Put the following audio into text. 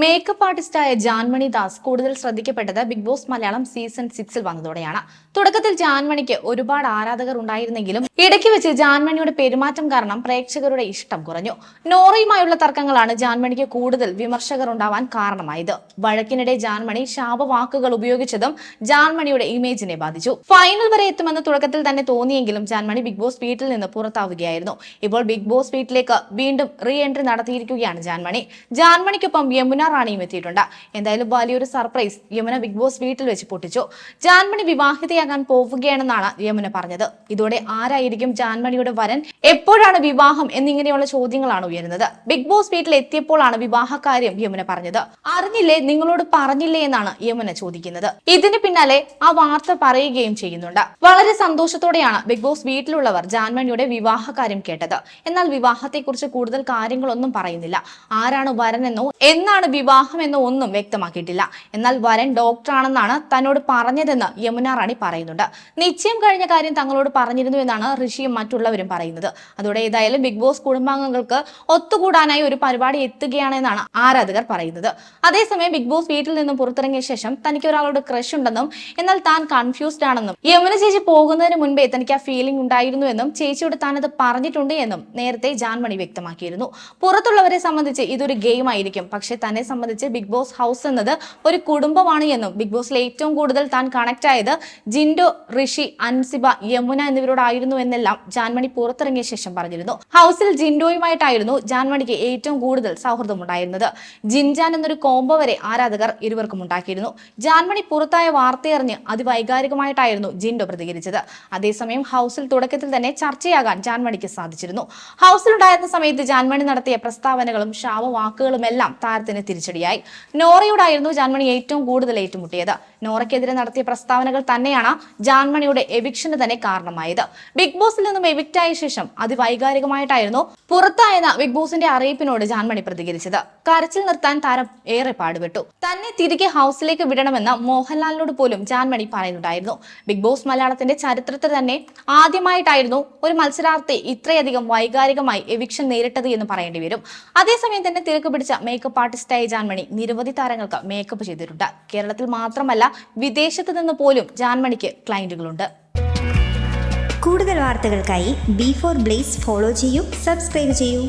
Makeup ആർട്ടിസ്റ്റായ Jaanmoni Das കൂടുതൽ ശ്രദ്ധിക്കപ്പെട്ടത് big boss Malayalam season സിക്സിൽ വന്നതോടെയാണ്. തുടക്കത്തിൽ ജാൻമണിക്ക് ഒരുപാട് ആരാധകർ ഉണ്ടായിരുന്നെങ്കിലും ഇടയ്ക്ക് വെച്ച് ജാൻമണിയുടെ പെരുമാറ്റം കാരണം പ്രേക്ഷകരുടെ ഇഷ്ടം കുറഞ്ഞു. നോറയുമായുള്ള തർക്കങ്ങളാണ് ജാൻമണിക്ക് കൂടുതൽ വിമർശകർ ഉണ്ടാവാൻ കാരണമായത്. വഴക്കിനിടെ ജാൻമണി ശാപവാക്കുകൾ ഉപയോഗിച്ചതും ജാൻമണിയുടെ ഇമേജിനെ ബാധിച്ചു. ഫൈനൽ വരെ എത്തുമെന്ന് തുടക്കത്തിൽ തന്നെ തോന്നിയെങ്കിലും ജാൻമണി ബിഗ് ബോസ് വീട്ടിൽ നിന്ന് പുറത്താവുകയായിരുന്നു. ഇപ്പോൾ ബിഗ് ബോസ് വീട്ടിലേക്ക് വീണ്ടും റീ എൻട്രി നടത്തിയിരിക്കുകയാണ് ജാൻമണി. ജാൻമണിക്കൊപ്പം യമുന റാണിയും എത്തിയിട്ടുണ്ട്. എന്തായാലും വലിയൊരു സർപ്രൈസ് യമുന ബിഗ് ബോസ് വീട്ടിൽ വെച്ച് പൊട്ടിച്ചു. ജാൻമണി വിവാഹിതയാകാൻ പോവുകയാണെന്നാണ് യമുന പറഞ്ഞത്. ഇതോടെ ആരായിരിക്കും ജാൻമണിയുടെ വരൻ? എപ്പോഴാണ് വിവാഹം? എന്നിങ്ങനെയുള്ള ചോദ്യങ്ങളാണ് ഉയരുന്നത്. ബിഗ് ബോസ് വീട്ടിൽ എത്തിയപ്പോഴാണ് വിവാഹകാര്യം യമുന പറഞ്ഞത്. അറിഞ്ഞില്ലേ? നിങ്ങളോട് പറഞ്ഞില്ലേ എന്നാണ് യമുന ചോദിക്കുന്നത്. ഇതിന് പിന്നാലെ ആ വാർത്ത പറയുകയും ചെയ്യുന്നുണ്ട്. വളരെ സന്തോഷത്തോടെയാണ് ബിഗ് ബോസ് വീട്ടിലുള്ളവർ ജാൻമണിയുടെ വിവാഹകാര്യം കേട്ടത്. എന്നാൽ വിവാഹത്തെക്കുറിച്ച് കൂടുതൽ കാര്യങ്ങളൊന്നും പറയുന്നില്ല. ആരാണ് വരനെന്നോ എന്നാണ് വിവാഹമെന്നോ ഒന്നും വ്യക്തമാക്കിയിട്ടില്ല. എന്നാൽ വരൻ ഡോക്ടറാണെന്നാണ് തന്നോട് പറഞ്ഞതെന്ന് യമുന റാണി പറയുന്നുണ്ട്. നിശ്ചയം കഴിഞ്ഞ കാര്യം തങ്ങളോട് പറഞ്ഞിരുന്നു എന്നാണ് ഋഷിയും മറ്റുള്ളവരും പറയുന്നത്. അതോടെ ഏതായാലും ബിഗ് ബോസ് കുടുംബാംഗങ്ങൾക്ക് ഒത്തുകൂടാനായി ഒരു പരിപാടി എത്തുകയാണെന്നാണ് ആരാധകർ പറയുന്നത്. അതേസമയം ബിഗ് ബോസ് വീട്ടിൽ നിന്നും പുറത്തിറങ്ങിയ ശേഷം തനിക്ക് ഒരാളോട് ക്രഷ് ഉണ്ടെന്നും എന്നാൽ താൻ കൺഫ്യൂസ്ഡ് ആണെന്നും യമുന ചേച്ചി പോകുന്നതിന് മുൻപേ തനിക്ക് ആ ഫീലിംഗ് ഉണ്ടായിരുന്നു എന്നും ചേച്ചിയോട് താനത് പറഞ്ഞിട്ടുണ്ട് എന്നും നേരത്തെ ജാൻമണി വ്യക്തമാക്കിയിരുന്നു. പുറത്തുള്ളവരെ സംബന്ധിച്ച് ഇതൊരു ഗെയിം ആയിരിക്കും പക്ഷേ തന്നെ സംബന്ധിച്ച് ബിഗ് ബോസ് ഹൗസ് എന്നത് ഒരു കുടുംബമാണ് എന്നും ബിഗ് ബോസിൽ ഏറ്റവും കൂടുതൽ താൻ കണക്ട് ആയത് ജിൻഡോ ഋഷി അൻസിബ യമുന എന്നിവരോടായിരുന്നു എന്നെല്ലാം ജാൻമണി പുറത്തിറങ്ങിയ ശേഷം പറഞ്ഞിരുന്നു. ഹൗസിൽ ജിൻഡോയുമായിട്ടായിരുന്നു ജാൻമണിക്ക് ഏറ്റവും കൂടുതൽ സൗഹൃദം ഉണ്ടായിരുന്നത് ജിൻജാൻ എന്നൊരു കോംബോ വരെ ആരാധകർ ഇരുവർക്കും ഉണ്ടാക്കിയിരുന്നു. ജാൻമണി പുറത്തായ വാർത്തയറിഞ്ഞ് അതിവൈകാരികമായിട്ടായിരുന്നു ജിൻഡോ പ്രതികരിച്ചത്. അതേസമയം ഹൗസിൽ തുടക്കത്തിൽ തന്നെ ചർച്ചയാകാൻ ജാൻമണിക്ക് സാധിച്ചിരുന്നു. ഹൗസിലുണ്ടായിരുന്ന സമയത്ത് ജാൻമണി നടത്തിയ പ്രസ്താവനകളും ശാപവാക്കുകളും എല്ലാം തിരിച്ചടിയായി. നോറയോടായിരുന്നു ജാൻമണി ഏറ്റവും കൂടുതൽ ഏറ്റുമുട്ടിയത്. നോറയ്ക്കെതിരെ നടത്തിയ പ്രസ്താവനകൾ തന്നെയാണ് ജാൻമണിയുടെ എവിക്ഷന് തന്നെ കാരണമായത്. ബിഗ് ബോസിൽ നിന്നും എവിക്റ്റായ ശേഷം അതിവൈകാരികമായിട്ടായിരുന്നു പുറത്തായെന്ന ബിഗ് ബോസിന്റെ അറിയിപ്പിനോട് ജാൻമണി പ്രതികരിച്ചത്. കരച്ചിൽ നിർത്താൻ താരം ഏറെ പാടുപെട്ടു. തന്നെ തിരികെ ഹൗസിലേക്ക് വിടണമെന്ന് മോഹൻലാലിനോട് പോലും ജാൻമണി പറയുന്നുണ്ടായിരുന്നു. ബിഗ് ബോസ് മലയാളത്തിന്റെ ചരിത്രത്തിൽ തന്നെ ആദ്യമായിട്ടായിരുന്നു ഒരു മത്സരാർത്ഥി ഇത്രയധികം വൈകാരികമായി എവിക്ഷൻ നേരിട്ടത് എന്ന് പറയേണ്ടി വരും. അതേസമയം തന്നെ തിരക്ക് പിടിച്ച മേക്കപ്പ് ജാൻമണി നിരവധി താരങ്ങൾക്ക് മേക്കപ്പ് ചെയ്തിട്ടുണ്ട്. കേരളത്തിൽ മാത്രമല്ല വിദേശത്ത് നിന്ന് പോലും ജാൻമണിക്ക് ക്ലയന്റുകളുണ്ട് കൂടുതൽ വാർത്തകൾക്കായി ബി ഫോർ ബ്ലേസ് ഫോളോ ചെയ്യൂ സബ്സ്ക്രൈബ് ചെയ്യൂ.